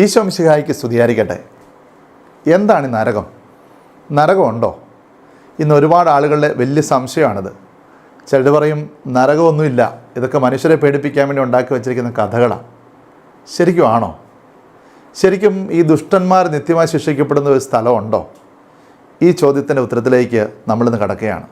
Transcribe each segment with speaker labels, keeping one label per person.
Speaker 1: ഈശോ മിശിഹായിക്ക് സ്തുതിയായിരിക്കട്ടെ. എന്താണ് നരകം? നരകമുണ്ടോ? ഇന്ന് ഒരുപാട് ആളുകളുടെ വലിയ സംശയമാണിത്. ചിലർ പറയും നരകമൊന്നുമില്ല. ഇതൊക്കെ മനുഷ്യരെ പേടിപ്പിക്കാൻ വേണ്ടി ഉണ്ടാക്കി വെച്ചിരിക്കുന്ന കഥകളാണ് ശരിക്കും ആണോ? ശരിക്കും ഈ ദുഷ്ടന്മാർ നിത്യമായി ശിക്ഷിക്കപ്പെടുന്ന ഒരു സ്ഥലമുണ്ടോ? ഈ ചോദ്യത്തിന്റെ ഉത്തരത്തിലേക്ക് നമ്മളിന്ന് കടക്കുകയാണ്.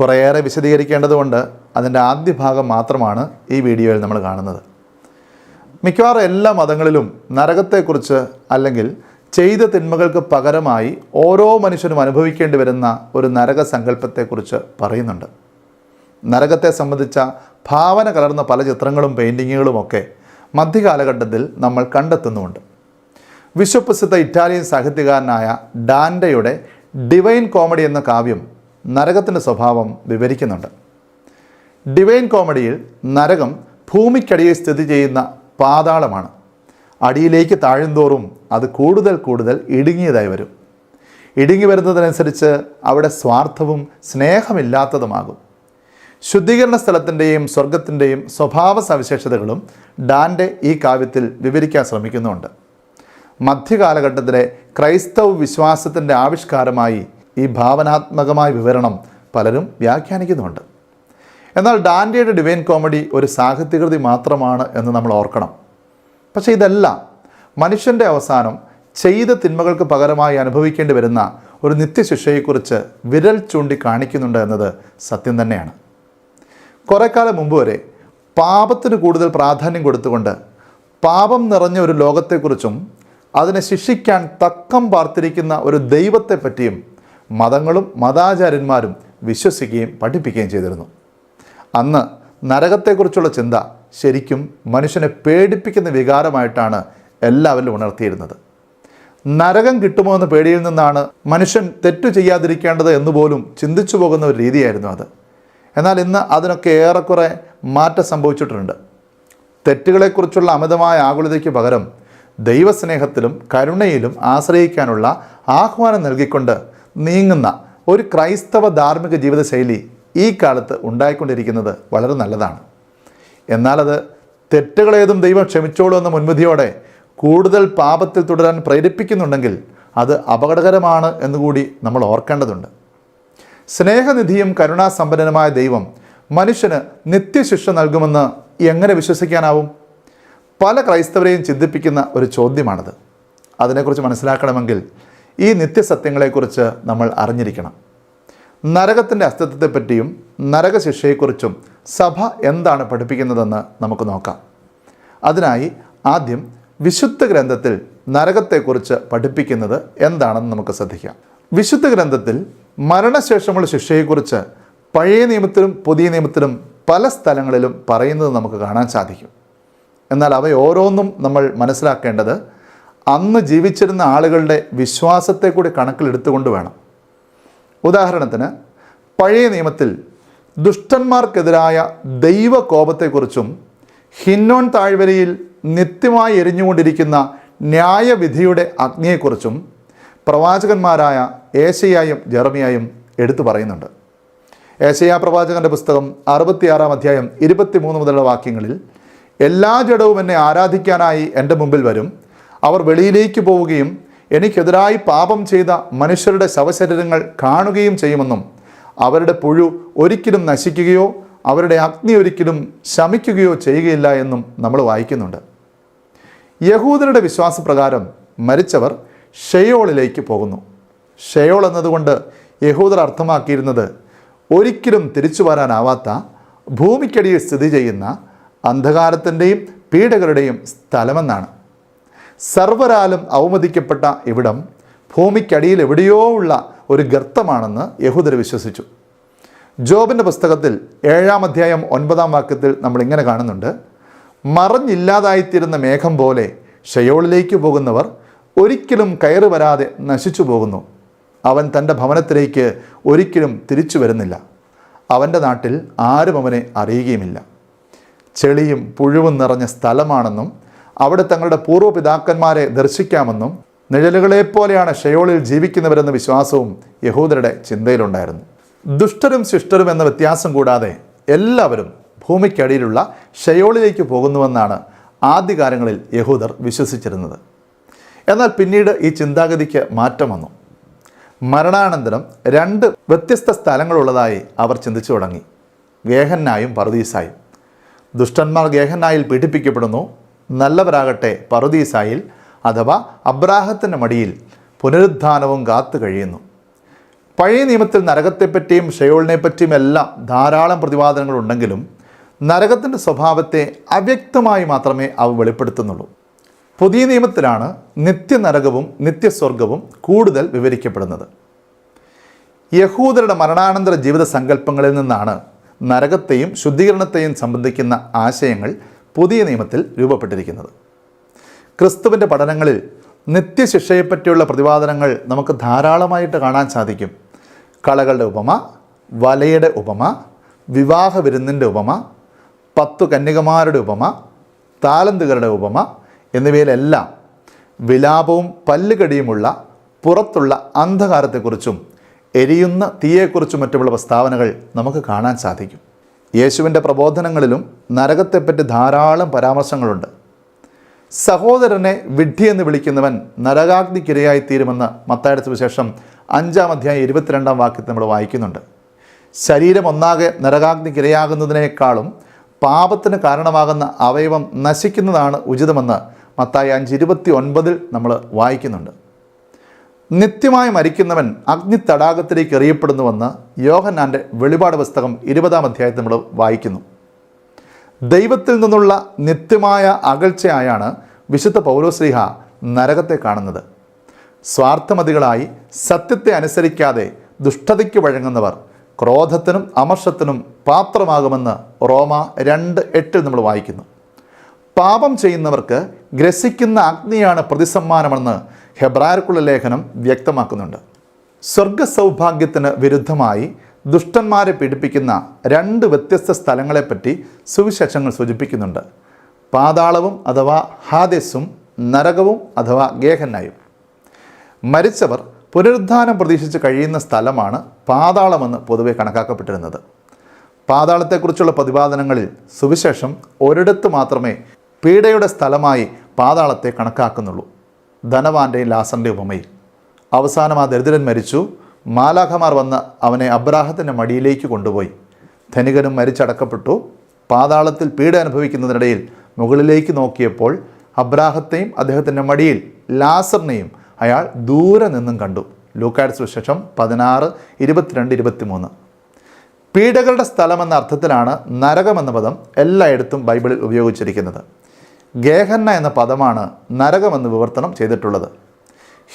Speaker 1: കുറേയേറെ വിശദീകരിക്കേണ്ടതുകൊണ്ട് അതിന്റെ ആദ്യ ഭാഗം മാത്രമാണ് ഈ വീഡിയോയിൽ നമ്മൾ കാണുന്നത്. മിക്കവാറും എല്ലാ മതങ്ങളിലും നരകത്തെക്കുറിച്ച് അല്ലെങ്കിൽ ചെയ്ത തിന്മകൾക്ക് പകരമായി ഓരോ മനുഷ്യനും അനുഭവിക്കേണ്ടി വരുന്ന ഒരു നരക സങ്കല്പത്തെക്കുറിച്ച് പറയുന്നുണ്ട്. നരകത്തെ സംബന്ധിച്ച ഭാവന കലർന്ന പല ചിത്രങ്ങളും പെയിന്റിങ്ങുകളുമൊക്കെ മധ്യകാലഘട്ടത്തിൽ നമ്മൾ കണ്ടെത്തുന്നുമുണ്ട്. വിശ്വപ്രസിദ്ധ ഇറ്റാലിയൻ സാഹിത്യകാരനായ ഡാൻഡയുടെ ഡിവൈൻ കോമഡി എന്ന കാവ്യം നരകത്തിന്റെ സ്വഭാവം വിവരിക്കുന്നുണ്ട്. ഡിവൈൻ കോമഡിയിൽ നരകം ഭൂമിക്കടിയിൽ സ്ഥിതി ചെയ്യുന്ന പാതാളമാണ്. അടിയിലേക്ക് താഴുന്തോറും അത് കൂടുതൽ കൂടുതൽ ഇടുങ്ങിയതായി വരും. ഇടുങ്ങി വരുന്നതിനനുസരിച്ച് അവിടെ സ്വാർത്ഥവും സ്നേഹമില്ലാത്തതുമാകും. ശുദ്ധീകരണ സ്ഥലത്തിന്റെയും സ്വർഗത്തിന്റെയും സ്വഭാവ സവിശേഷതകളും ഡാന്റെ ഈ കാവ്യത്തിൽ വിവരിക്കാൻ ശ്രമിക്കുന്നുണ്ട്. മധ്യകാലഘട്ടത്തിലെ ക്രൈസ്തവ വിശ്വാസത്തിന്റെ ആവിഷ്കാരമായി ഈ ഭാവനാത്മകമായ വിവരണം പലരും വ്യാഖ്യാനിക്കുന്നുണ്ട്. എന്നാൽ ഡാൻഡിയുടെ ഡിവൈൻ കോമഡി ഒരു സാഹിത്യകൃതി മാത്രമാണ് എന്ന് നമ്മൾ ഓർക്കണം. പക്ഷേ ഇതെല്ലാം മനുഷ്യന്റെ അവസാനം ചെയ്ത തിന്മകൾക്ക് പകരമായി അനുഭവിക്കേണ്ടി വരുന്ന ഒരു നിത്യശിക്ഷയെക്കുറിച്ച് വിരൽ ചൂണ്ടി കാണിക്കുന്നുണ്ട് എന്നത് സത്യം തന്നെയാണ്. കുറേ കാലം മുമ്പ് വരെ പാപത്തിന് കൂടുതൽ പ്രാധാന്യം കൊടുത്തുകൊണ്ട് പാപം നിറഞ്ഞ ഒരു ലോകത്തെക്കുറിച്ചും അതിനെ ശിക്ഷിക്കാൻ തക്കം പാർത്തിരിക്കുന്ന ഒരു ദൈവത്തെപ്പറ്റിയും മതങ്ങളും മതാചാര്യന്മാരും വിശ്വസിക്കുകയും പഠിപ്പിക്കുകയും ചെയ്തിരുന്നു. അന്ന് നരകത്തെക്കുറിച്ചുള്ള ചിന്ത ശരിക്കും മനുഷ്യനെ പേടിപ്പിക്കുന്ന വികാരമായിട്ടാണ് എല്ലാവരിലും ഉണർത്തിയിരുന്നത്. നരകം കിട്ടുമോ എന്ന പേടിയിൽ നിന്നാണ് മനുഷ്യൻ തെറ്റു ചെയ്യാതിരിക്കേണ്ടത് എന്നുപോലും ചിന്തിച്ചു പോകുന്ന ഒരു രീതിയായിരുന്നു അത്. എന്നാൽ ഇന്ന് അതിനൊക്കെ ഏറെക്കുറെ മാറ്റം സംഭവിച്ചിട്ടുണ്ട്. തെറ്റുകളെക്കുറിച്ചുള്ള അമിതമായ ആകുലതയ്ക്ക് പകരം ദൈവസ്നേഹത്തിലും കരുണയിലും ആശ്രയിക്കാനുള്ള ആഹ്വാനം നൽകിക്കൊണ്ട് നീങ്ങുന്ന ഒരു ക്രൈസ്തവ ധാർമ്മിക ജീവിതശൈലി ഈ കാലത്ത് ഉണ്ടായിക്കൊണ്ടിരിക്കുന്നത് വളരെ നല്ലതാണ്. എന്നാലത് തെറ്റുകളേതും ദൈവം ക്ഷമിച്ചോളൂ എന്ന മുൻവിധിയോടെ കൂടുതൽ പാപത്തിൽ തുടരാൻ പ്രേരിപ്പിക്കുന്നുണ്ടെങ്കിൽ അത് അപകടകരമാണ് എന്നുകൂടി നമ്മൾ ഓർക്കേണ്ടതുണ്ട്. സ്നേഹനിധിയും കരുണാസമ്പന്നനുമായ ദൈവം മനുഷ്യന് നിത്യശിക്ഷ നൽകുമെന്ന് എങ്ങനെ വിശ്വസിക്കാനാവും? പല ക്രൈസ്തവരെയും ചിന്തിപ്പിക്കുന്ന ഒരു ചോദ്യമാണത്. അതിനെക്കുറിച്ച് മനസ്സിലാക്കണമെങ്കിൽ ഈ നിത്യസത്യങ്ങളെക്കുറിച്ച് നമ്മൾ അറിഞ്ഞിരിക്കണം. നരകത്തിന്റെ അസ്തിത്വത്തെപ്പറ്റിയും നരകശിക്ഷയെക്കുറിച്ചും സഭ എന്താണ് പഠിപ്പിക്കുന്നതെന്ന് നമുക്ക് നോക്കാം. അതിനായി ആദ്യം വിശുദ്ധ ഗ്രന്ഥത്തിൽ നരകത്തെക്കുറിച്ച് പഠിപ്പിക്കുന്നത് എന്താണെന്ന് നമുക്ക് ശ്രദ്ധിക്കാം. വിശുദ്ധ ഗ്രന്ഥത്തിൽ മരണശേഷമുള്ള ശിക്ഷയെക്കുറിച്ച് പഴയ നിയമത്തിലും പുതിയ നിയമത്തിലും പല സ്ഥലങ്ങളിലും പറയുന്നത് നമുക്ക് കാണാൻ സാധിക്കും. എന്നാൽ അവ ഓരോന്നും നമ്മൾ മനസ്സിലാക്കേണ്ടത് അന്ന് ജീവിച്ചിരുന്ന ആളുകളുടെ വിശ്വാസത്തെ കൂടി കണക്കിലെടുത്തുകൊണ്ട് വേണം. ഉദാഹരണത്തിന് പഴയ നിയമത്തിൽ ദുഷ്ടന്മാർക്കെതിരായ ദൈവകോപത്തെക്കുറിച്ചും ഹിന്നോൻ താഴ്വരയിൽ നിത്യമായി എരിഞ്ഞുകൊണ്ടിരിക്കുന്ന ന്യായവിധിയുടെ അഗ്നിയെക്കുറിച്ചും പ്രവാചകന്മാരായ ഏശയായും ജർമിയായും എടുത്തു പറയുന്നുണ്ട്. ഏശയാ പ്രവാചകന്റെ പുസ്തകം അറുപത്തിയാറാം അധ്യായം ഇരുപത്തിമൂന്ന് മുതലുള്ള വാക്യങ്ങളിൽ എല്ലാ ജഡവും എന്നെ ആരാധിക്കാനായി എന്റെ മുമ്പിൽ വരും. അവർ വെളിയിലേക്ക് പോവുകയും എനിക്കെതിരായി പാപം ചെയ്ത മനുഷ്യരുടെ ശവശരീരങ്ങൾ കാണുകയും ചെയ്യുമെന്നും അവരുടെ പുഴു ഒരിക്കലും നശിക്കുകയോ അവരുടെ അഗ്നി ഒരിക്കലും ശമിക്കുകയോ ചെയ്യുകയില്ല എന്നും നമ്മൾ വായിക്കുന്നുണ്ട്. യഹൂദരുടെ വിശ്വാസപ്രകാരം മരിച്ചവർ ഷെയോളിലേക്ക് പോകുന്നു. ഷെയോൾ എന്നതുകൊണ്ട് യഹൂദർ അർത്ഥമാക്കിയിരുന്നത് ഒരിക്കലും തിരിച്ചു വരാനാവാത്ത ഭൂമിക്കടിയിൽ സ്ഥിതി ചെയ്യുന്ന അന്ധകാരത്തിന്റെയും പീഡകരുടെയും സ്ഥലമെന്നാണ്. സർവരാലും അവമതിക്കപ്പെട്ട ഇവിടം ഭൂമിക്കടിയിൽ എവിടെയോ ഉള്ള ഒരു ഗർത്തമാണെന്ന് യഹൂദർ വിശ്വസിച്ചു. ജോബിന്റെ പുസ്തകത്തിൽ ഏഴാം അധ്യായം ഒൻപതാം വാക്യത്തിൽ നമ്മൾ ഇങ്ങനെ കാണുന്നുണ്ട്. മറഞ്ഞില്ലാതായിത്തീരുന്ന മേഘം പോലെ ഷയോളിലേക്ക് പോകുന്നവർ ഒരിക്കലും കയറി വരാതെ നശിച്ചു പോകുന്നു. അവൻ തന്റെ ഭവനത്തിലേക്ക് ഒരിക്കലും തിരിച്ചു വരുന്നില്ല. അവന്റെ നാട്ടിൽ ആരും അവനെ അറിയുകയുമില്ല. ചെളിയും പുഴുവും നിറഞ്ഞ സ്ഥലമാണെന്നും അവിടെ തങ്ങളുടെ പൂർവപിതാക്കന്മാരെ ദർശിക്കാമെന്നും നിഴലുകളെ നിഴലുകളെപ്പോലെയാണ് ഷെയോളിൽ ജീവിക്കുന്നവരെന്ന വിശ്വാസവും യഹൂദരുടെ ചിന്തയിലുണ്ടായിരുന്നു. ദുഷ്ടരും ശിഷ്ടരും എന്ന വ്യത്യാസം കൂടാതെ എല്ലാവരും ഭൂമിക്കടിയിലുള്ള ഷെയോളിലേക്ക് പോകുന്നുവെന്നാണ് ആദ്യകാലങ്ങളിൽ യഹൂദർ വിശ്വസിച്ചിരുന്നത്. എന്നാൽ പിന്നീട് ഈ ചിന്താഗതിക്ക് മാറ്റം വന്നു. മരണാനന്തരം രണ്ട് വ്യത്യസ്ത സ്ഥലങ്ങളുള്ളതായി അവർ ചിന്തിച്ചു തുടങ്ങി. ഗേഹന്നായും പർദീസായും. ദുഷ്ടന്മാർ ഗേഹന്നായിൽ പീഡിപ്പിക്കപ്പെടുന്നു നല്ലവരാകട്ടെ പറുദീസായിൽ അഥവാ അബ്രാഹത്തിന്റെ മടിയിൽ പുനരുദ്ധാനവും കാത്തു കഴിയുന്നു. പഴയ നിയമത്തിൽ നരകത്തെപ്പറ്റിയും ഷെയോളിനെ പറ്റിയും എല്ലാം ധാരാളം പ്രതിപാദനങ്ങളുണ്ടെങ്കിലും നരകത്തിന്റെ സ്വഭാവത്തെ അവ്യക്തമായി മാത്രമേ അവ വെളിപ്പെടുത്തുന്നുള്ളൂ. പുതിയ നിയമത്തിലാണ് നിത്യനരകവും നിത്യസ്വർഗവും കൂടുതൽ വിവരിക്കപ്പെടുന്നത്. യഹൂദരുടെ മരണാനന്തര ജീവിത സങ്കല്പങ്ങളിൽ നിന്നാണ് നരകത്തെയും ശുദ്ധീകരണത്തെയും സംബന്ധിക്കുന്ന ആശയങ്ങൾ പുതിയ നിയമത്തിൽ രൂപപ്പെട്ടിരിക്കുന്നത്. ക്രിസ്തുവിന്റെ പഠനങ്ങളിൽ നിത്യശിക്ഷയെപ്പറ്റിയുള്ള പ്രതിപാദനങ്ങൾ നമുക്ക് ധാരാളമായിട്ട് കാണാൻ സാധിക്കും. കളകളുടെ ഉപമ വലയുടെ ഉപമ വിവാഹ വിരുന്നിന്റെ ഉപമ പത്തു കന്യകമാരുടെ ഉപമ താലന്തുകളുടെ ഉപമ എന്നിവയിലെല്ലാം വിലാപവും പല്ലുകടിയുമുള്ള പുറത്തുള്ള അന്ധകാരത്തെക്കുറിച്ചും എരിയുന്ന തീയെക്കുറിച്ചും മറ്റുമുള്ള പ്രസ്താവനകൾ നമുക്ക് കാണാൻ സാധിക്കും. യേശുവിന്റെ പ്രബോധനങ്ങളിലും നരകത്തെപ്പറ്റി ധാരാളം പരാമർശങ്ങളുണ്ട്. സഹോദരനെ വിഡ്ഢി എന്ന് വിളിക്കുന്നവൻ നരകാഗ്നിക്കിരയായിത്തീരുമെന്ന് തീരുമെന്ന് വിശേഷം അഞ്ചാം അധ്യായം ഇരുപത്തിരണ്ടാം വാക്യത്തിൽ നമ്മൾ വായിക്കുന്നുണ്ട്. ശരീരം ഒന്നാകെ നരകാഗ്നിക്കിരയാകുന്നതിനേക്കാളും പാപത്തിന് കാരണമാകുന്ന അവയവം നശിക്കുന്നതാണ് ഉചിതമെന്ന് മത്തായി അഞ്ച് ഇരുപത്തി ഒൻപതിൽ നമ്മൾ വായിക്കുന്നുണ്ട്. നിത്യമായി മരിക്കുന്നവൻ അഗ്നി തടാകത്തിലേക്ക് എറിയപ്പെടുന്നുവെന്ന് യോഹന്നാന്റെ വെളിപാട് പുസ്തകം ഇരുപതാം അധ്യായത്തിൽ നമ്മൾ വായിക്കുന്നു. ദൈവത്തിൽ നിന്നുള്ള നിത്യമായ അകൽച്ചയായാണ് വിശുദ്ധ പൗരശ്രീഹ നരകത്തെ കാണുന്നത്. സ്വാർത്ഥമതികളായി സത്യത്തെ അനുസരിക്കാതെ ദുഷ്ടതയ്ക്ക് വഴങ്ങുന്നവർ ക്രോധത്തിനും അമർഷത്തിനും പാത്രമാകുമെന്ന് റോമ രണ്ട് എട്ടിൽ നമ്മൾ വായിക്കുന്നു. പാപം ചെയ്യുന്നവർക്ക് ഗ്രസിക്കുന്ന അഗ്നിയാണ് പ്രതിസമ്മാനമെന്ന് ഹെബ്രായർക്കുള്ള ലേഖനം വ്യക്തമാക്കുന്നുണ്ട്. സ്വർഗ സൗഭാഗ്യത്തിന് വിരുദ്ധമായി ദുഷ്ടന്മാരെ പീഡിപ്പിക്കുന്ന രണ്ട് വ്യത്യസ്ത സ്ഥലങ്ങളെപ്പറ്റി സുവിശേഷങ്ങൾ സൂചിപ്പിക്കുന്നുണ്ട്. പാതാളവും അഥവാ ഹാദിസും നരകവും അഥവാ ഗേഹന്നായും മരിച്ചവർ പുനരുദ്ധാനം പ്രതീക്ഷിച്ച് കഴിയുന്ന സ്ഥലമാണ് പാതാളമെന്ന് പൊതുവെ കണക്കാക്കപ്പെട്ടിരുന്നത്. പാതാളത്തെക്കുറിച്ചുള്ള പ്രതിപാദനങ്ങളിൽ സുവിശേഷം ഒരിടത്ത് മാത്രമേ പീഡയുടെ സ്ഥലമായി പാതാളത്തെ കണക്കാക്കുന്നുള്ളൂ. ധനവാന്റെയും ലാസറിന്റെ ഉപമയിൽ. അവസാനം ആ ദരിദ്രൻ മരിച്ചു. മാലാഖമാർ വന്ന് അവനെ അബ്രാഹത്തിന്റെ മടിയിലേക്ക് കൊണ്ടുപോയി. ധനികനും മരിച്ചടക്കപ്പെട്ടു. പാതാളത്തിൽ പീഡ അനുഭവിക്കുന്നതിനിടയിൽ മുകളിലേക്ക് നോക്കിയപ്പോൾ അബ്രാഹത്തെയും അദ്ദേഹത്തിന്റെ മടിയിൽ ലാസറിനെയും അയാൾ ദൂരെ നിന്നും കണ്ടു. ലൂക്കാഡ് സുശേഷം പതിനാറ് ഇരുപത്തിരണ്ട് ഇരുപത്തിമൂന്ന്. പീഡകളുടെ സ്ഥലമെന്ന അർത്ഥത്തിലാണ് നരകമെന്ന പദം എല്ലായിടത്തും ബൈബിളിൽ ഉപയോഗിച്ചിരിക്കുന്നത്. ഗേഹന്ന എന്ന പദമാണ് നരകമെന്ന് വിവർത്തനം ചെയ്തിട്ടുള്ളത്.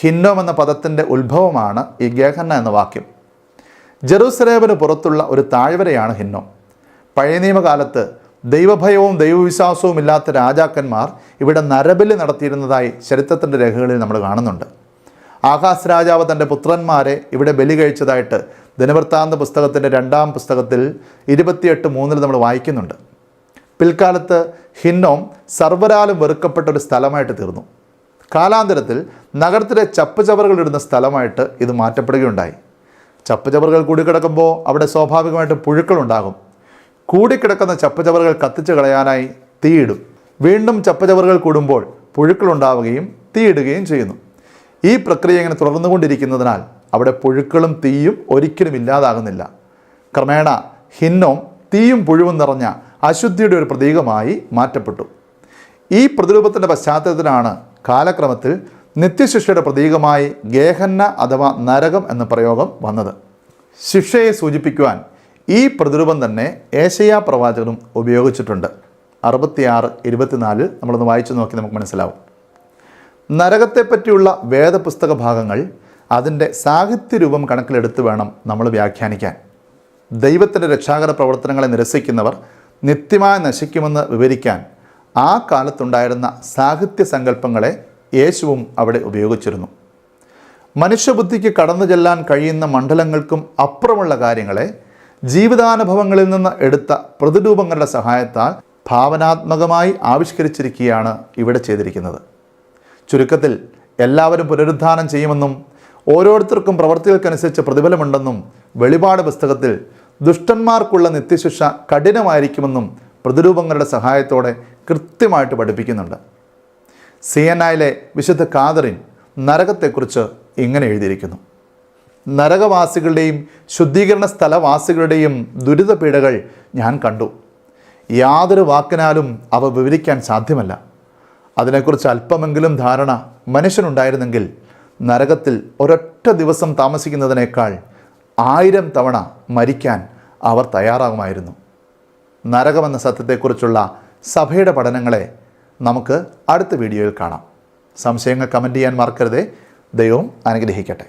Speaker 1: ഹിന്നോം എന്ന പദത്തിന്റെ ഉത്ഭവമാണ് ഈ ഗേഹന്ന എന്ന വാക്യം. ജെറൂസലേമിന് പുറത്തുള്ള ഒരു താഴ്വരയാണ് ഹിന്നോം. പഴയ നിയമകാലത്ത് ദൈവഭയവും ദൈവവിശ്വാസവും ഇല്ലാത്ത രാജാക്കന്മാർ ഇവിടെ നരബലി നടത്തിയിരുന്നതായി ചരിത്രത്തിന്റെ രേഖകളിൽ നമ്മൾ കാണുന്നുണ്ട്. ആകാശ് രാജാവ് തന്റെ പുത്രന്മാരെ ഇവിടെ ബലി കഴിച്ചതായിട്ട് ദിനവൃത്താന്ത പുസ്തകത്തിന്റെ രണ്ടാം പുസ്തകത്തിൽ ഇരുപത്തിയെട്ട് മൂന്നിൽ നമ്മൾ വായിക്കുന്നുണ്ട്. പിൽക്കാലത്ത് ഹിന്നോം സർവരാലും വെറുക്കപ്പെട്ട ഒരു സ്ഥലമായിട്ട് തീർന്നു. കാലാന്തരത്തിൽ നഗരത്തിലെ ചപ്പുചവറുകൾ ഇടുന്ന സ്ഥലമായിട്ട് ഇത് മാറ്റപ്പെടുകയുണ്ടായി. ചപ്പുചവറുകൾ കൂടിക്കിടക്കുമ്പോൾ അവിടെ സ്വാഭാവികമായിട്ടും പുഴുക്കളുണ്ടാകും. കൂടിക്കിടക്കുന്ന ചപ്പുചവറുകൾ കത്തിച്ച് കളയാനായി തീയിടും. വീണ്ടും ചപ്പുചവറുകൾ കൂടുമ്പോൾ പുഴുക്കളുണ്ടാവുകയും തീയിടുകയും ചെയ്യുന്നു. ഈ പ്രക്രിയ ഇങ്ങനെ തുടർന്നുകൊണ്ടിരിക്കുന്നതിനാൽ അവിടെ പുഴുക്കളും തീയും ഒരിക്കലും ഇല്ലാതാകുന്നില്ല. ക്രമേണ ഹിന്നോം തീയും പുഴുവും നിറഞ്ഞ അശുദ്ധിയുടെ ഒരു പ്രതീകമായി മാറ്റപ്പെട്ടു. ഈ പ്രതിരൂപത്തിന്റെ പശ്ചാത്തലത്തിലാണ് കാലക്രമത്തിൽ നിത്യശിക്ഷയുടെ പ്രതീകമായി ഗേഹന്ന അഥവാ നരകം എന്ന പ്രയോഗം വന്നത്. ശിക്ഷയെ സൂചിപ്പിക്കുവാൻ ഈ പ്രതിരൂപം തന്നെ ഏശയാ പ്രവാചകനും ഉപയോഗിച്ചിട്ടുണ്ട്. അറുപത്തിയാറ് ഇരുപത്തിനാലിൽ നമ്മളൊന്ന് വായിച്ചു നോക്കി നമുക്ക് മനസ്സിലാവും. നരകത്തെപ്പറ്റിയുള്ള വേദപുസ്തക ഭാഗങ്ങൾ അതിന്റെ സാഹിത്യരൂപം കണക്കിലെടുത്ത് വേണം നമ്മൾ വ്യാഖ്യാനിക്കാൻ. ദൈവത്തിന്റെ രക്ഷാകര പ്രവർത്തനങ്ങളെ നിരസിക്കുന്നവർ നിത്യമായി നശിക്കുമെന്ന് വിവരിക്കാൻ ആ കാലത്തുണ്ടായിരുന്ന സാഹിത്യ സങ്കല്പങ്ങളെ യേശുവും അവിടെ ഉപയോഗിച്ചിരുന്നു. മനുഷ്യബുദ്ധിക്ക് കടന്നു ചെല്ലാൻ കഴിയുന്ന മണ്ഡലങ്ങൾക്കും അപ്പുറമുള്ള കാര്യങ്ങളെ ജീവിതാനുഭവങ്ങളിൽ നിന്ന് എടുത്ത പ്രതിരൂപങ്ങളുടെ സഹായത്താൽ ഭാവനാത്മകമായി ആവിഷ്കരിച്ചിരിക്കുകയാണ് ഇവിടെ ചെയ്തിരിക്കുന്നത്. ചുരുക്കത്തിൽ എല്ലാവരും പുനരുദ്ധാനം ചെയ്യുമെന്നും ഓരോരുത്തർക്കും പ്രവർത്തികൾക്കനുസരിച്ച് പ്രതിഫലമുണ്ടെന്നും വെളിപാട് പുസ്തകത്തിൽ ദുഷ്ടന്മാർക്കുള്ള നിത്യശിക്ഷ കഠിനമായിരിക്കുമെന്നും പ്രതിരൂപങ്ങളുടെ സഹായത്തോടെ കൃത്യമായിട്ട് പഠിപ്പിക്കുന്നുണ്ട്. സി എൻ ഐയിലെ വിശുദ്ധ കാതറിൻ നരകത്തെക്കുറിച്ച് ഇങ്ങനെ എഴുതിയിരിക്കുന്നു. നരകവാസികളുടെയും ശുദ്ധീകരണ സ്ഥലവാസികളുടെയും ദുരിതപീഡകൾ ഞാൻ കണ്ടു. യാതൊരു വാക്കിനാലും അവ വിവരിക്കാൻ സാധ്യമല്ല. അതിനെക്കുറിച്ച് അല്പമെങ്കിലും ധാരണ മനുഷ്യനുണ്ടായിരുന്നെങ്കിൽ നരകത്തിൽ ഒരൊറ്റ ദിവസം താമസിക്കുന്നതിനേക്കാൾ ആയിരം തവണ മരിക്കാൻ അവർ തയ്യാറാകുമായിരുന്നു. നരകമെന്ന സത്യത്തെക്കുറിച്ചുള്ള സഭയുടെ പഠനങ്ങളെ നമുക്ക് അടുത്ത വീഡിയോയിൽ കാണാം. സംശയങ്ങൾ കമന്റ് ചെയ്യാൻ മറക്കരുതേ. ദൈവം അനുഗ്രഹിക്കട്ടെ.